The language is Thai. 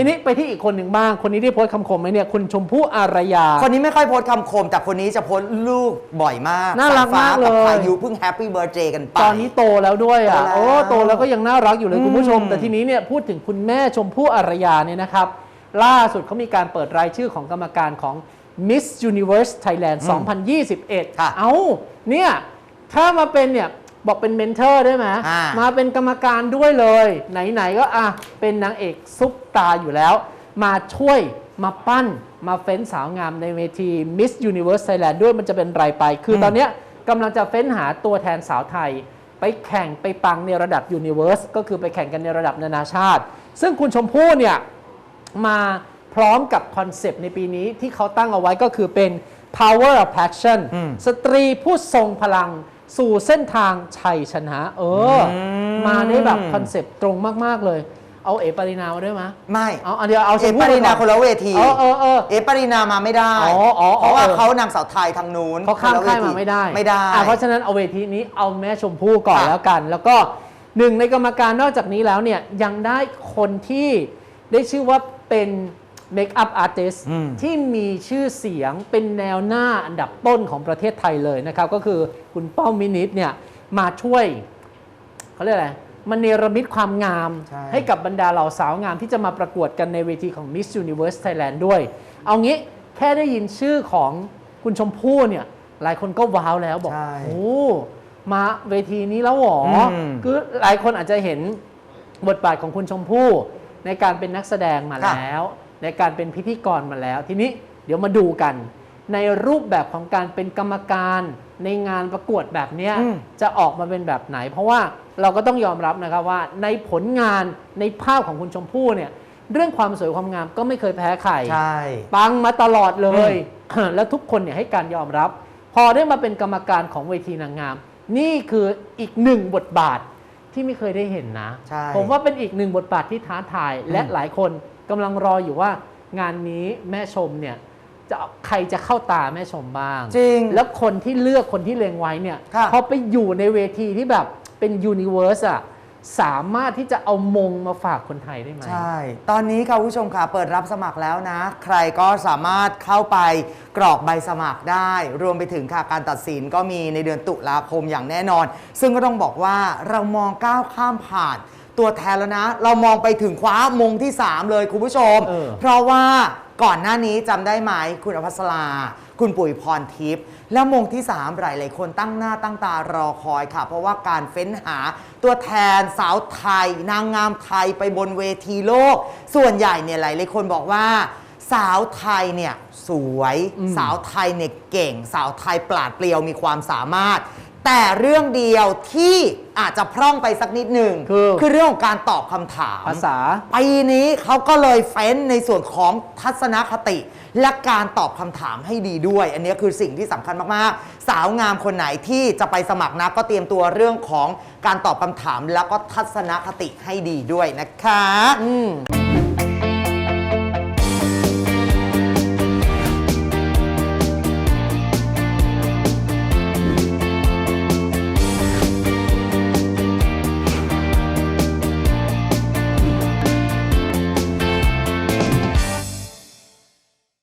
ทีนี้ไปที่อีกคนหนึ่งบ้าง คนนี้ที่โพสต์คำคมไหมเนี่ยคุณชมพู่อารยา คนนี้ไม่ค่อยโพสต์คำคม แต่คนนี้จะโพสต์ลูกบ่อยมากน่ารักสยฟ้มากเลยบพายุเพิ่งแฮปปี้เบิร์ a เ a ย์กันไป ตอนนี้โตแล้วด้วยอะโตแล้วโอ้โตแล้วก็ยังน่ารักอยู่เลยอืมคุณผู้ชม แต่ทีนี้เนี่ยพูดถึงคุณแม่ชมพู่อารยาเนี่ยนะครับล่าสุดเขามีการเปิดรายชื่อของกรรมการของ Miss Universe Thailand 2021 ค่ะ เอ้าเนี่ย ถ้ามาเป็นเนี่ย บอกเป็นเมนเทอร์ได้ไหมอ่า มาเป็นกรรมการด้วยเลย ไหนๆก็อะเป็นนางเอกซุปตาอยู่แล้ว มาช่วยมาปั้นมาเฟ้นสาวงามในเวที Miss Universe Thailand ด้วยมันจะเป็นไรไป คืออมตอนเนี้ยกำลังจะเฟ้นหาตัวแทนสาวไทย ไปแข่งไปปังในระดับ Universe ก็คือไปแข่งกันในระดับนานาชาติ ซึ่งคุณชมพู่เนี่ย มาพร้อมกับคอนเซปต์ในปีนี้ที่เขาตั้งเอาไว้ก็คือเป็น power of passion อืม สตรีผู้ทรงพลัง สู่เส้นทางชัยชนะ เอออมมาได้แบบคอนเซปต์ตรงมาก ๆ เลย เอาเอปรินามาด้วยมะไม่เอาอันเดียวเอาเอชมปพู่รินาไปก่อคนละเวทีเออเออเออเอปรินามาไม่ได้อ๋ออ๋ออ๋อเพราะว่าเออเขานางสาวไทยทางนู้นเขาข้ามคนละวค่ายทีมาไม่ได้ไม่ได้อะเพราะฉะนั้นเอาเวทีนี้เอาแม่ชมพู่ก่อนค่ะแล้วกัน แล้วก็หนึ่งในกรรมการนอกจากนี้แล้วเนี่ยยังได้คนที่ได้ชื่อว่าเป็น เมคอัพอาร์ติสอืมที่มีชื่อเสียงเป็นแนวหน้าอันดับต้นของประเทศไทยเลยนะครับ ก็คือคุณป้อมมินิทเนี่ยมาช่วยเขาเรียกอะไรมันเนรมิตความงามใช่ให้กับบรรดาเหล่าสาวงามที่จะมาประกวดกันในเวทีของ Miss Universe Thailand ด้วย เอางี้แค่ได้ยินชื่อของคุณชมพู่เนี่ย หลายคนก็ว้าวแล้วบอกใช่โอ้มาเวทีนี้แล้วเหรออมคือหลายคนอาจจะเห็นบทบาทของคุณชมพู่ในการเป็นนักแสดงมาค่ะแล้ว ในการเป็นพิธีกรมาแล้ว ทีนี้เดี๋ยวมาดูกัน ในรูปแบบของการเป็นกรรมการในงานประกวดแบบเนี้ยอืมจะออกมาเป็นแบบไหน เพราะว่าเราก็ต้องยอมรับนะครับว่าในผลงานในภาพของคุณชมพู่เนี่ยเรื่องความสวยความงามก็ไม่เคยแพ้ใครใช่ปังมาตลอดเลย แล้วทุกคนเนี่ยให้การยอมรับ พอได้มาเป็นกรรมการของเวทีนางงาม นี่คืออีกหนึ่งบทบาทที่ไม่เคยได้เห็นนะใช่ผมว่าเป็นอีกหนึ่งบทบาทที่ท้าทายและหลายคน กำลังรออยู่ว่างานนี้แม่ชมเนี่ยจะใครจะเข้าตาแม่ชมบ้าง จริง แล้วคนที่เลือกคนที่เลงไว้เนี่ยค่ะ พอไปอยู่ในเวทีที่แบบเป็นยูนิเวอร์สอะสามารถที่จะเอามงมาฝากคนไทยได้ไหม ใช่ ตอนนี้ค่ะคุณผู้ชมค่ะเปิดรับสมัครแล้วนะ ใครก็สามารถเข้าไปกรอกใบสมัครได้ รวมไปถึงค่ะการตัดสินก็มีในเดือนตุลาคมอย่างแน่นอน ซึ่งก็ต้องบอกว่าเรามองก้าวข้ามผ่าน ตัวแทนแล้วนะ เรามองไปถึงคว้ามงที่ 3 เลยคุณผู้ชม เออ เพราะว่าก่อนหน้านี้จำได้ไหมคุณอภัสรา คุณปุ๋ยพรทิพย์แล้วมงที่ 3 หลายหลายๆคนตั้งหน้าตั้งตารอคอยค่ะ เพราะว่าการเฟ้นหาตัวแทนสาวไทย นางงามไทยไปบนเวทีโลก ส่วนใหญ่เนี่ยหลายหลายๆคนบอกว่า สาวไทยเนี่ยสวยอืมสาวไทยเนี่ยเก่ง สาวไทยปราดเปรียวมีความสามารถ แต่เรื่องเดียวที่อาจจะพร่องไปสักนิดหนึ่งคือคือเรื่องของการตอบคำถามภาษาปีนี้เขาก็เลยเฟ้นในส่วนของทัศนคติ และการตอบคำถามให้ดีด้วย อันนี้คือสิ่งที่สำคัญมากๆ สาวงามคนไหนที่จะไปสมัครนะก็เตรียมตัวเรื่องของการตอบคำถาม แล้วก็ทัศนคติให้ดีด้วยนะคะอืม